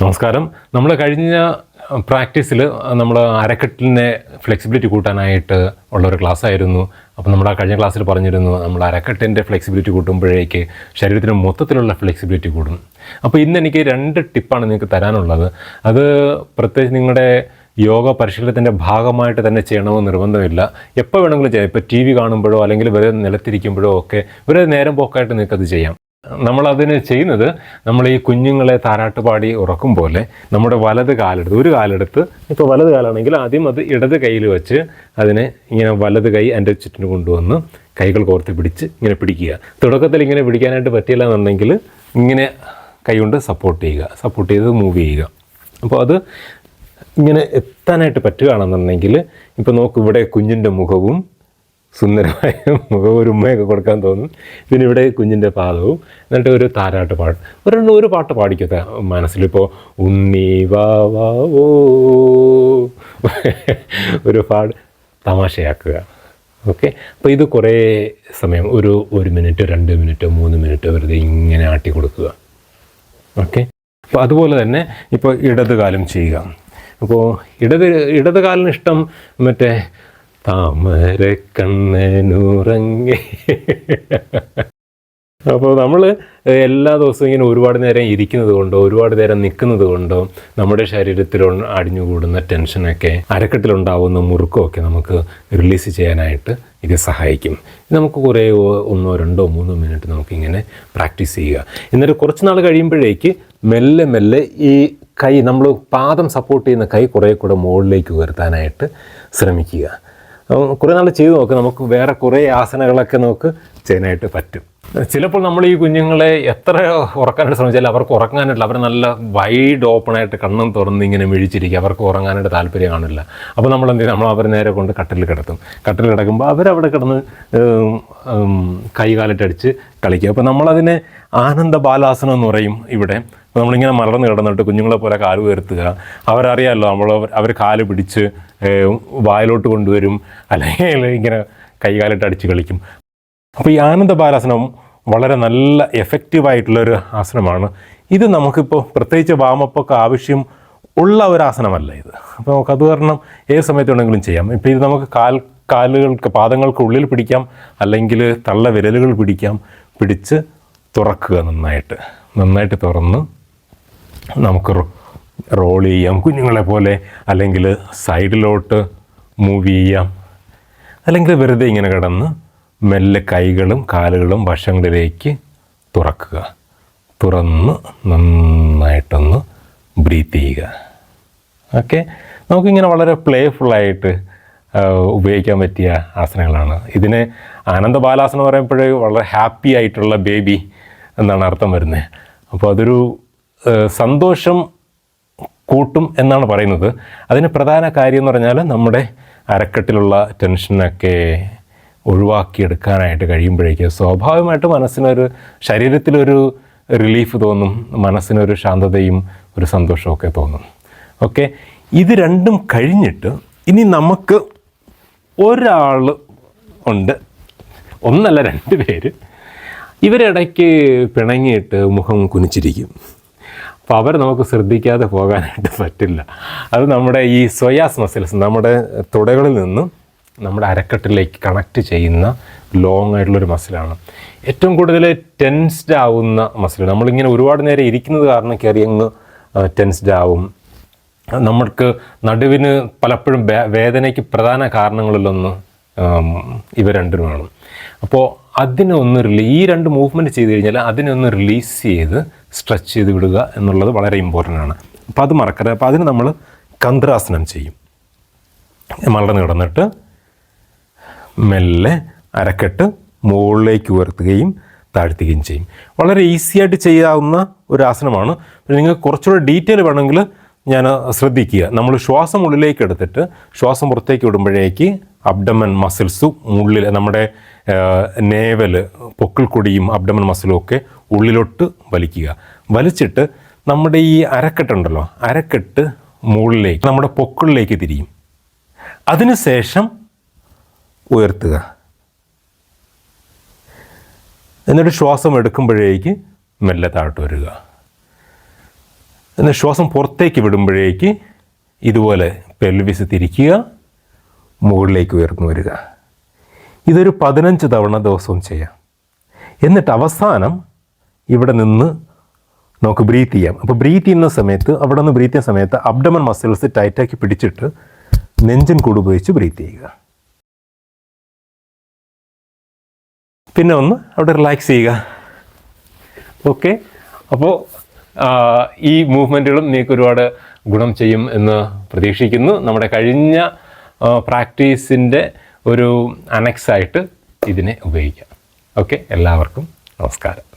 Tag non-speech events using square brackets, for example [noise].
നമസ്കാരം. നമ്മൾ കഴിഞ്ഞ പ്രാക്ടീസിൽ നമ്മൾ അരക്കെട്ടിനെ ഫ്ലെക്സിബിലിറ്റി കൂട്ടാനായിട്ട് ഉള്ള ഒരു ക്ലാസ് ആയിരുന്നു അപ്പോൾ നമ്മൾ ആ കഴിഞ്ഞ ക്ലാസ്സിൽ പറഞ്ഞിരുന്നു നമ്മൾ അരക്കെട്ടിന്റെ ഫ്ലെക്സിബിലിറ്റി കൂട്ടുമ്പോഴേക്ക് ശരീരത്തിന് മൊത്തത്തിലുള്ള ഫ്ലെക്സിബിലിറ്റി കൂടും. അപ്പോൾ ഇന്ന് എനിക്ക് രണ്ട് ടിപ്പാണ് നിങ്ങൾക്ക് തരാനുള്ളത്. അത് പ്രത്യേകിച്ച് നിങ്ങളുടെ യോഗ പരിശീലനത്തിന്റെ ഭാഗമായിട്ട് തന്നെ ചെയ്യണമെന്ന് നിർബന്ധമില്ല. എപ്പോൾ വേണമെങ്കിലും ചെയ്യാം. ഇപ്പോൾ ടി വി കാണുമ്പോഴോ അല്ലെങ്കിൽ വെറുതെ നിലത്തിരിക്കുമ്പോഴോ ഒക്കെ വെറുതെ നേരം പോക്കായിട്ട് നിങ്ങൾക്കത് ചെയ്യാം. നമ്മളതിന് ചെയ്യുന്നത് നമ്മൾ ഈ കുഞ്ഞുങ്ങളെ താരാട്ട് പാടി ഉറക്കും പോലെ നമ്മുടെ വലത് കാലെടുത്ത് ഒരു കാലെടുത്ത് ഇപ്പോൾ വലത് കാലാണെങ്കിൽ ആദ്യം അത് ഇടത് കയ്യിൽ വെച്ച് അതിനെ ഇങ്ങനെ വലത് കൈ എന്റെ ചുറ്റിന് കൊണ്ടുവന്ന് കൈകൾ കോർത്ത് പിടിച്ച് ഇങ്ങനെ പിടിക്കുക. തുടക്കത്തിൽ ഇങ്ങനെ പിടിക്കാനായിട്ട് പറ്റിയില്ല എന്നുണ്ടെങ്കിൽ ഇങ്ങനെ കൈകൊണ്ട് സപ്പോർട്ട് ചെയ്യുക. സപ്പോർട്ട് ചെയ്ത് മൂവ് ചെയ്യുക. അപ്പോൾ അത് ഇങ്ങനെ എത്താനായിട്ട് പറ്റുകയാണെന്നുണ്ടെങ്കിൽ ഇപ്പോൾ നോക്ക് ഇവിടെ കുഞ്ഞിന്റെ മുഖവും സുന്ദരമായ [laughs] മുഖം ഒരു ഉമ്മയൊക്കെ കൊടുക്കാൻ തോന്നും. പിന്നെ ഇവിടെ കുഞ്ഞിന്റെ പാദവും എന്നിട്ട് ഒരു താരാട്ട് പാട്ട്. ഒരെണ്ണം ഒരു പാട്ട് പാടിക്കത്തെ മനസ്സിലിപ്പോൾ ഉണ്ണി വാ വാ ഓ [laughs] ഒരു പാട് തമാശയാക്കുക. ഓക്കെ? അപ്പോൾ ഇത് കുറേ സമയം ഒരു ഒരു മിനിറ്റ് രണ്ട് മിനിറ്റ് മൂന്ന് മിനിറ്റ് വെറുതെ ഇങ്ങനെ ആട്ടി കൊടുക്കുക. ഓക്കെ? അപ്പോൾ അതുപോലെ തന്നെ ഇപ്പോൾ ഇടത് കാലം ചെയ്യുക. അപ്പോൾ ഇടത് ഇടത് കാലിന് ഇഷ്ടം മറ്റേ താമര കണ്ണനുറങ്ങി അപ്പോൾ നമ്മൾ എല്ലാ ദിവസവും ഇങ്ങനെ ഒരുപാട് നേരം ഇരിക്കുന്നത് കൊണ്ടോ ഒരുപാട് നേരം നിൽക്കുന്നത് കൊണ്ടോ നമ്മുടെ ശരീരത്തിൽ അടിഞ്ഞുകൂടുന്ന ടെൻഷനൊക്കെ അരക്കെട്ടിലുണ്ടാവുന്ന മുറുക്കമൊക്കെ നമുക്ക് റിലീസ് ചെയ്യാനായിട്ട് ഇത് സഹായിക്കും. നമുക്ക് കുറേ ഒന്നോ രണ്ടോ മൂന്നോ മിനിറ്റ് നമുക്കിങ്ങനെ പ്രാക്ടീസ് ചെയ്യുക. എന്നിട്ട് കുറച്ച് നാൾ കഴിയുമ്പോഴേക്ക് മെല്ലെ മെല്ലെ ഈ കൈ നമ്മൾ പാദം സപ്പോർട്ട് ചെയ്യുന്ന കൈ കുറേ കൂടെ മുകളിലേക്ക് ഉയർത്താനായിട്ട് ശ്രമിക്കുക. കുറേ നാൾ ചെയ്ത് നോക്ക്. നമുക്ക് വേറെ കുറേ ആസനകളൊക്കെ നമുക്ക് ചെയ്യാനായിട്ട് പറ്റും. ചിലപ്പോൾ നമ്മൾ ഈ കുഞ്ഞുങ്ങളെ എത്ര ഉറക്കാനായിട്ട് ശ്രമിച്ചാലും അവർക്ക് ഉറങ്ങാനായിട്ടില്ല അവർ നല്ല വൈഡ് ഓപ്പണായിട്ട് കണ്ണും തുറന്ന് ഇങ്ങനെ മിഴിച്ചിരിക്കുക അവർക്ക് ഉറങ്ങാനായിട്ട് താല്പര്യം കാണില്ല. അപ്പോൾ നമ്മൾ എന്ത് ചെയ്യും? നമ്മൾ അവർ നേരെ കൊണ്ട് കട്ടിൽ കിടത്തും. കട്ടിൽ കിടക്കുമ്പോൾ അവരവിടെ കിടന്ന് കൈകാലിട്ടടിച്ച് കളിക്കുക അപ്പോൾ നമ്മളതിനെ ആനന്ദ ബാലാസനം എന്ന് പറയും ഇവിടെ. നമ്മളിങ്ങനെ മലർന്ന് കിടന്നിട്ട് കുഞ്ഞുങ്ങളെ പോലെ കാൽ ഉയർത്തുക. അവരറിയാമല്ലോ നമ്മൾ അവർ കാൽ പിടിച്ച് വായിലോട്ട് കൊണ്ടുവരും. അല്ലെങ്കിൽ ഇങ്ങനെ കൈകാലിട്ട് അടിച്ച് കളിക്കും. അപ്പോൾ ഈ ആനന്ദ ബാലാസനം വളരെ നല്ല എഫക്റ്റീവായിട്ടുള്ളൊരു ആസനമാണ്. ഇത് നമുക്കിപ്പോൾ പ്രത്യേകിച്ച് വാമപ്പൊക്കെ ആവശ്യം ഉള്ള ഒരു ആസനമല്ല ഇത്. അപ്പോൾ നമുക്ക് അത് കാരണം ഏത് സമയത്തുണ്ടെങ്കിലും ചെയ്യാം. ഇപ്പോൾ ഇത് നമുക്ക് കാൽ കാലുകൾക്ക് പാദങ്ങൾക്ക് ഉള്ളിൽ പിടിക്കാം. അല്ലെങ്കിൽ തള്ള വിരലുകൾ പിടിക്കാം. പിടിച്ച് തുറക്കുക നന്നായിട്ട്. നന്നായിട്ട് തുറന്ന് നമുക്ക് റോൾ ചെയ്യാം. കുഞ്ഞുങ്ങളെ പോലെ അല്ലെങ്കിൽ സൈഡിലോട്ട് മൂവ് ചെയ്യാം. അല്ലെങ്കിൽ വെറുതെ ഇങ്ങനെ കിടന്ന് മെല്ലെ കൈകളും കാലുകളും വശങ്ങളിലേക്ക് തുറക്കുക. തുറന്ന് നന്നായിട്ടൊന്ന് ബ്രീത്ത് ചെയ്യുക. ഓക്കെ നമുക്കിങ്ങനെ വളരെ പ്ലേഫുള്ളായിട്ട് ഉപയോഗിക്കാൻ പറ്റിയ ആസനങ്ങളാണ്. ഇതിന് ആനന്ദ ബാലാസനം പറയുമ്പോഴേ വളരെ ഹാപ്പി ആയിട്ടുള്ള ബേബി എന്നാണ് അർത്ഥം വരുന്നത്. അപ്പോൾ അതൊരു സന്തോഷം കൂട്ടും എന്നാണ് പറയുന്നത്. അതിന് പ്രധാന കാര്യം എന്ന് പറഞ്ഞാൽ നമ്മുടെ അരക്കെട്ടിലുള്ള ടെൻഷനൊക്കെ ഒഴിവാക്കിയെടുക്കാനായിട്ട് കഴിയുമ്പോഴേക്ക് സ്വാഭാവികമായിട്ട് മനസ്സിനൊരു ശരീരത്തിലൊരു റിലീഫ് തോന്നും മനസ്സിനൊരു ശാന്തതയും ഒരു സന്തോഷമൊക്കെ തോന്നും. ഓക്കെ ഇത് രണ്ടും കഴിഞ്ഞിട്ട് ഇനി നമുക്ക് ഒരാൾ ഉണ്ട്. ഒന്നല്ല രണ്ട് പേര്. ഇവരിടയ്ക്ക് പിണങ്ങിയിട്ട് മുഖം കുനിച്ചിരിക്കും. അപ്പോൾ അവർ നമുക്ക് ശ്രദ്ധിക്കാതെ പോകാനായിട്ട് പറ്റില്ല. അത് നമ്മുടെ ഈ സ്വയാസ് മസിൽസ് നമ്മുടെ തുടകളിൽ നിന്ന് നമ്മുടെ അരക്കെട്ടിലേക്ക് കണക്ട് ചെയ്യുന്ന ലോങ് ആയിട്ടുള്ളൊരു മസിലാണ് ഏറ്റവും കൂടുതൽ ടെൻസ്ഡ് ആവുന്ന മസിൽ നമ്മളിങ്ങനെ ഒരുപാട് നേരം ഇരിക്കുന്നത് കാരണം കയറി അങ്ങ് ടെൻസ്ഡ് ആവും. നമ്മൾക്ക് നടുവിന് പലപ്പോഴും വേദനയ്ക്ക് പ്രധാന കാരണങ്ങളിലൊന്ന് ഇവ രണ്ടുമാണ്. അപ്പോൾ അതിനെ ഒന്ന് റിലീ ഈ രണ്ട് മൂവ്മെന്റ് ചെയ്ത് കഴിഞ്ഞാൽ അതിനെ ഒന്ന് റിലീസ് ചെയ്ത് സ്ട്രെച്ച് ചെയ്ത് വിടുക എന്നുള്ളത് വളരെ ഇമ്പോർട്ടന്റ് ആണ്. അപ്പോൾ അത് മറക്കരുത്. അപ്പോൾ അതിന് നമ്മൾ കന്ദ്രാസനം ചെയ്യും. മലർന്ന് കിടന്നിട്ട് മെല്ലെ അരക്കെട്ട് മുകളിലേക്ക് ഉയർത്തുകയും താഴ്ത്തുകയും ചെയ്യും. വളരെ ഈസി ആയിട്ട് ചെയ്യാവുന്ന ഒരു ആസനമാണ്. പിന്നെ നിങ്ങൾക്ക് കുറച്ചുകൂടെ ഡീറ്റെയിൽ വേണമെങ്കിൽ ഞാൻ ശ്രദ്ധിക്കുക. നമ്മൾ ശ്വാസം ഉള്ളിലേക്ക് എടുത്തിട്ട് ശ്വാസം പുറത്തേക്ക് വിടുമ്പോഴേക്ക് അബ്ഡമൻ മസിൽസ് ഉള്ളിൽ നമ്മുടെ നേവൽ പൊക്കിൾക്കൊടിയും അബ്ഡമൻ മസിലും ഒക്കെ ഉള്ളിലോട്ട് വലിക്കുക. വലിച്ചിട്ട് നമ്മുടെ ഈ അരക്കെട്ടുണ്ടല്ലോ അരക്കെട്ട് മുകളിലേക്ക് നമ്മുടെ പൊക്കിളിലേക്ക് തിരിയും. അതിനുശേഷം ഉയർത്തുക. എന്നിട്ട് ശ്വാസം എടുക്കുമ്പോഴേക്ക് മെല്ലെ താഴ്ത്തു വരിക. എന്നാൽ ശ്വാസം പുറത്തേക്ക് വിടുമ്പോഴേക്ക് ഇതുപോലെ പെൽവിസ് തിരിക്കുക മുകളിലേക്ക് ഉയർന്നു വരിക. ഇതൊരു പതിനഞ്ച് തവണ ദിവസവും ചെയ്യാം. എന്നിട്ട് അവസാനം ഇവിടെ നിന്ന് നമുക്ക് ബ്രീത്ത് ചെയ്യാം. അപ്പോൾ ബ്രീത്ത് ചെയ്യുന്ന സമയത്ത് അവിടെ നിന്ന് ബ്രീത്ത് ചെയ്യുന്ന സമയത്ത് അബ്ഡമൻ മസിൽസ് ടൈറ്റാക്കി പിടിച്ചിട്ട് നെഞ്ചിൻ കൂടുപയോഗിച്ച് ബ്രീത്ത് ചെയ്യുക. പിന്നെ ഒന്ന് അവിടെ റിലാക്സ് ചെയ്യുക. ഓക്കെ അപ്പോൾ ഈ മൂവ്മെന്റുകളും നിങ്ങൾക്ക് ഒരുപാട് ഗുണം ചെയ്യും എന്ന് പ്രതീക്ഷിക്കുന്നു. നമ്മുടെ കഴിഞ്ഞ പ്രാക്ടീസിന്റെ ഒരു അനക്സായിട്ട് ഇതിനെ ഉപയോഗിക്കാം. ഓക്കെ എല്ലാവർക്കും നമസ്കാരം.